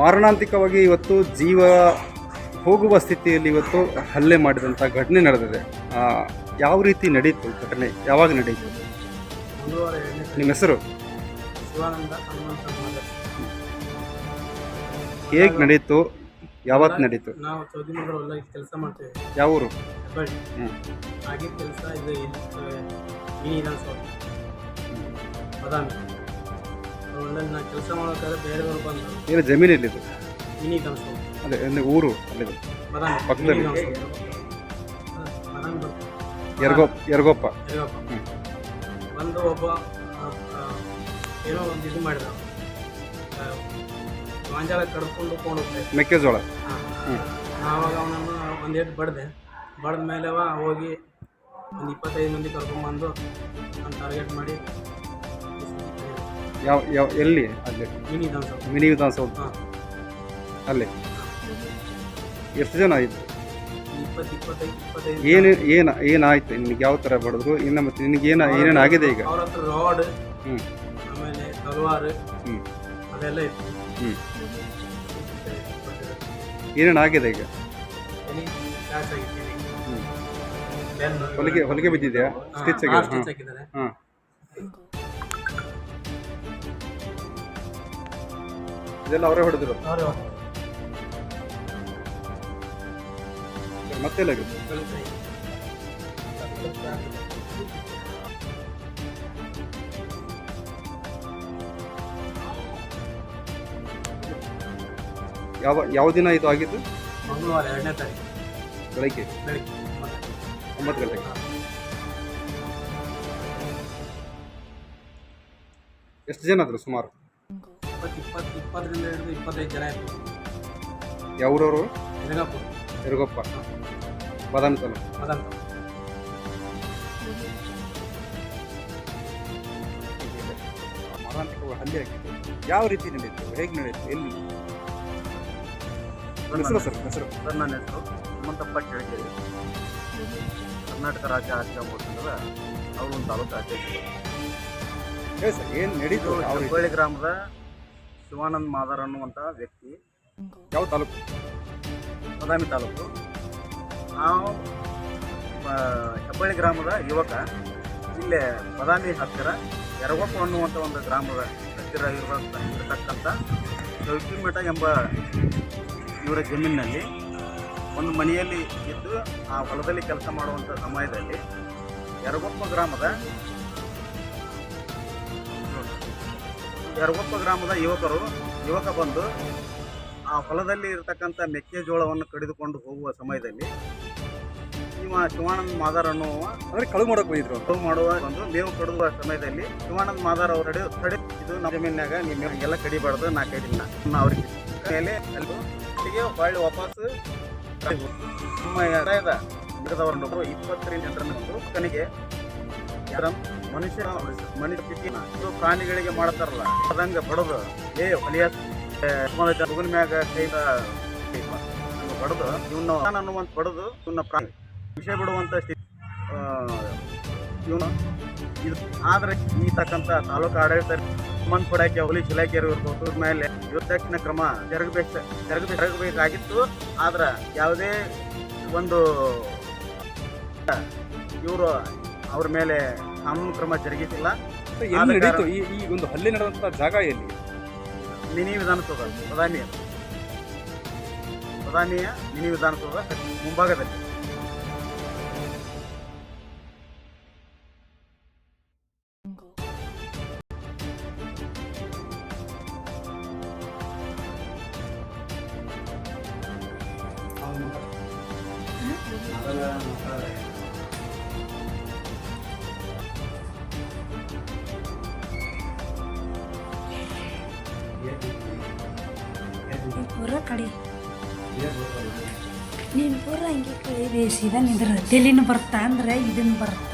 ಮಾರಣಾಂತಿಕವಾಗಿ ಇವತ್ತು ಜೀವ ಹೋಗುವ ಸ್ಥಿತಿಯಲ್ಲಿ ಇವತ್ತು ಹಲ್ಲೆ ಮಾಡಿದಂಥ ಘಟನೆ ನಡೆದಿದೆ. ಯಾವ ರೀತಿ ನಡೀತು ಘಟನೆ? ಯಾವಾಗ ನಡೀತು? ನಿಮ್ಮ ಹೆಸರು? ಹೇಗೆ ನಡೀತು? ಯಾವತ್ತು ನಡೀತು? ನಾವು ಚೌದಿ ಮಂದ್ರ ಹೊಲ ಕೆಲಸ ಮಾಡ್ತೇವೆ. ಯಾವ ಊರು? ಆಗಿದ್ದ ಕೆಲಸ ಇದು ಬದಾಮಿ ಹೊಲದಲ್ಲಿ ನಾ ಕೆಲಸ ಮಾಡೋಕ್ಕಾದ್ರೆ ಬೇರೆಯವರು ಬಂದರು ಏನು ಜಮೀನು ಮಿನಿ ವಿಧಾನಸೌಧ ಅದೇ ಅಂದ್ರೆ ಊರು ಅಲ್ಲಿದೆ ಬದಾಮಿ ಪಕ್ಕದಲ್ಲಿ. ಮಿನಿ. ಅದೇ, ಬದಾಮಿ ಬರ್ತದೆ. ಯರ್ಗೋಪ್ ಯರ್ಗೋಪ್ಪ ಯಡಿಯೂರಪ್ಪ. ಹ್ಮ್. ಬಂದು ಒಬ್ಬ ಆ, ಆ, ಏನೋ ಒಂದು ಇದು ಮಾಡಿದ ಆ, ಗಾಂಜಾಳ ಕಡ್ಕೊಂಡು ಕೊಂಡು ಹೋಗ್ತಾ ಇದ್ದ. ಮೆಕ್ಕೆಜೋಳ. ಆವಾಗ ಅವನನ್ನು ಒಂದೇಟು ಬಡ್ದೆ ಬಡ್ದ ಮೇಲೆ ಅವ ಹೋಗಿ ಒಂದು ಇಪ್ಪತ್ತೈದು ಮಂದಿ ಕರ್ಕೊಂಬಂದು ನಾನು ಟಾರ್ಗೆಟ್ ಮಾಡಿ ಯಾವ ಯಾವ ಎಲ್ಲಿ? ಅಲ್ಲಿ. ಮಿನಿ ವಿಧಾನಸೌಧ ಮಿನಿ ವಿಧಾನಸೌಧ ಹಾಂ. ಅಲ್ಲಿ. ಎಷ್ಟು ಜನ ಆಯಿತು? ಇಪ್ಪತ್ತು ಇಪ್ಪತ್ತೈದು ಇಪ್ಪತ್ತೈದು ಏನು ಏನು ಏನಾಯ್ತು? ನಿನಗೆ ಯಾವ ಥರ ಬಡಿದ್ರು? ಇನ್ನು ಮತ್ತೆ ನಿನಗೆ ಏನು ಏನೇನು ಆಗಿದೆ ಈಗ? ಅವ್ರ ಹತ್ರ ರಾಡ್ ಹ್ಞೂ ಆಮೇಲೆ ತಲವಾರು ಹ್ಞೂ ಅದೆಲ್ಲ ಇತ್ತು. ಹ್ಞೂ ಏನೇನು ಆಗಿದೆ ಈಗ? ಎಲ್ಲಿ ಕ್ಯಾಶ್ ಆಗಿತ್ತು. ಹ್ಞೂ ಬೆನ್ನು ಹೊಲಿಗೆ ಹೊಲಿಗೆ ಬಿದ್ದಿದೆಯಾ? ಸ್ಟಿಚ್ ಆಗಿದೆ ಹಾಂ ಸ್ಟಿಚ್ ಹಾಕಿದ್ದಾರೆ. ಹಾಂ. ಇದೆಲ್ಲ ಅವರೇ ಹೊಡೆದ್ರು ಅವರು ಮತ್ತೆ ಯಾವ ಯಾವ ದಿನ ಇದು ಆಗಿದ್ದು? ಮಂಗಳವಾರ ಎರಡನೇ ತಾರೀಕು. ಬೆಳಗ್ಗೆ. ಬೆಳಗ್ಗೆ ಒಂಬತ್ತು. ಒಂಬತ್ತು ಗಂಟೆಗೆ. ಎಷ್ಟು ಜನ ಆದರು ಸುಮಾರು? ಇಪ್ಪತ್ತು ಇಪ್ಪತ್ತು ಇಪ್ಪತ್ತರಿಂದ ಹಿಡಿದು ಇಪ್ಪತ್ತೈದು ಜನ ಇತ್ತು ಯಾವ್ರವರು? ಎನಗಪ್ಪು ಯರಗೊಪ್ಪ ಬಾದಾಮಿ ತಾಲೂಕು ಅದಂತ ಮಾರಾಂತಿಕ ಹಲ್ಲೆ ಯಾವ ರೀತಿ ನಡೀತು? ಹೇಗೆ ನಡೀತು? ಎಲ್ಲಿ? ಹೆಸರು ಸರ್ ಹೆಸರು. ಸರ್ ನನ್ನ ಹೆಸರು ಹನುಮಂತಪ್ಪ ಕೇಳಿದ್ದೇವೆ ಕರ್ನಾಟಕ ರಾಜ್ಯ ಆರ್ಥಿಕ ಮೋಸಂದ್ರ ಅವರು ಒಂದು ತಾಲೂಕು ಅಧ್ಯಕ್ಷರು ಹೇಳಿ ಸರ್ ಏನು ನಡೀತು? ಯಾವ ರೀತಿ? ಹೆಬ್ಬಳ್ಳಿ ಗ್ರಾಮದ ಶಿವಾನಂದ್ ಮಾದರ್ ಅನ್ನುವಂಥ ವ್ಯಕ್ತಿ. ಯಾವ ತಾಲೂಕು? ಬದಾಮಿ ತಾಲೂಕು. ನಾವು ಹೆಬ್ಬಳ್ಳಿ ಗ್ರಾಮದ ಯುವಕ. ಇಲ್ಲೇ ಬದಾಮಿ ಹತ್ತಿರ ಎರಗೊಪ್ಪ ಅನ್ನುವಂಥ ಒಂದು ಗ್ರಾಮದ ಹತ್ತಿರ ಇರುವಂಥ ಇರತಕ್ಕಂಥ ಚೌಕಿಮಠ ಎಂಬ ಇವರ ಜಮೀನಿನಲ್ಲಿ ಒಂದು ಮನೆಯಲ್ಲಿ ಇದ್ದು ಆ ಹೊಲದಲ್ಲಿ ಕೆಲಸ ಮಾಡುವಂಥ ಸಮಯದಲ್ಲಿ ಎರಗೊಪ್ಪ ಗ್ರಾಮದ ಯರಗೊಪ್ಪ ಗ್ರಾಮದ ಯುವಕರು ಯುವಕ ಬಂದು ಆ ಹೊಲದಲ್ಲಿ ಇರತಕ್ಕಂಥ ಮೆಕ್ಕೆಜೋಳವನ್ನು ಕಡಿದುಕೊಂಡು ಹೋಗುವ ಸಮಯದಲ್ಲಿ ನಿಮ್ಮ ಶಿವಾನಂದ್ ಮಾದಾರ್ ಅನ್ನುವ ಅಂದ್ರೆ ಕಳು ಮಾಡಕ್ ಹೋಗಿದ್ರು ಕಳು ಮಾಡುವ ಒಂದು ಮೇವು ಕಡುವ ಸಮಯದಲ್ಲಿ ಶಿವಾನಂದ್ ಮಾದಾರ್ ಅವರು ಕಡಿ ಕಡೆ ಇದು ನಮ್ಮ ಜಮೀನಾಗ ನೀವು ಎಲ್ಲ ಕಡಿಬಾರ್ದು ನಾ ಕಡಿನ ನಾ ಅವ್ರಿಗೆ ಮೇಲೆ ಅಲ್ಲಿ ಅಲ್ಲಿಗೆ ಹೊಳ್ಳಿ ವಾಪಸ್ ನಮ್ಮ ಇಪ್ಪತ್ತರಿಂದ ಜನರನ್ನು ಕನಿಗೆ ಯಾರ ಮನುಷ್ಯ ಮನುಷ್ಯ ಪ್ರಾಣಿಗಳಿಗೆ ಮಾಡ್ತಾರಲ್ಲ ಅದಂಗ ಬಡದು. ಏ ಹೊಲಿಯ ಮಗನ ಮ್ಯಾಗ ಕೈದ ಬಡದು. ಇವನ್ನ ಅನ್ನುವಂತ ಬಡದು ಇವನ್ನ ಪ್ರಾಣಿ. ವಿಷಯ ಬಿಡುವಂತ ಸ್ಥಿತಿ ಇವನು ಇದು. ಆದ್ರೆ ಈ ತಕ್ಕಂತ ತಾಲೂಕು ಆಡಳಿತ ಸಂಬಂಧಪಡಕ್ಕೆ ಪೊಲೀಸ್ ಇಲಾಖೆಯವರು ಇರ್ಬೋದು ಮೇಲೆ ಯುದ್ಧಕ್ಷಣ ಕ್ರಮ ಜರುಗಬೇಕು ಜರುಗಬೇಕು, ಜರುಗಬೇಕಾಗಿತ್ತು. ಆದ್ರೆ ಯಾವುದೇ ಒಂದು ಇವರು ಅವ್ರ ಮೇಲೆ ಕಾನೂನು ಕ್ರಮ ಜರುಗಿಸಿಲ್ಲ. ಎಲ್ಲಿ ನಡೀತು? ಈ ಈ ಒಂದು ಹಲ್ಲೆ ನಡೆದಂಥ ಜಾಗ ಎಲ್ಲಿ? ಮಿನಿ ವಿಧಾನಸೌಧ ಪ್ರಧಾನಿಯ. ಪ್ರಧಾನಿಯ ಮಿನಿ ವಿಧಾನಸೌಧ ಮುಂಭಾಗದಲ್ಲಿ. ಪೂರ ಕಡೆ. ನೀನು ಪೂರ ಹಿಂಗೆ ಕಡೆ ಸೀದಾ ನಿಂದ್ರ ತಲೆನೂ ಬರ್ತಾ ಅಂದ್ರೆ ಇದನ್ನು ಬರ್ತಾ.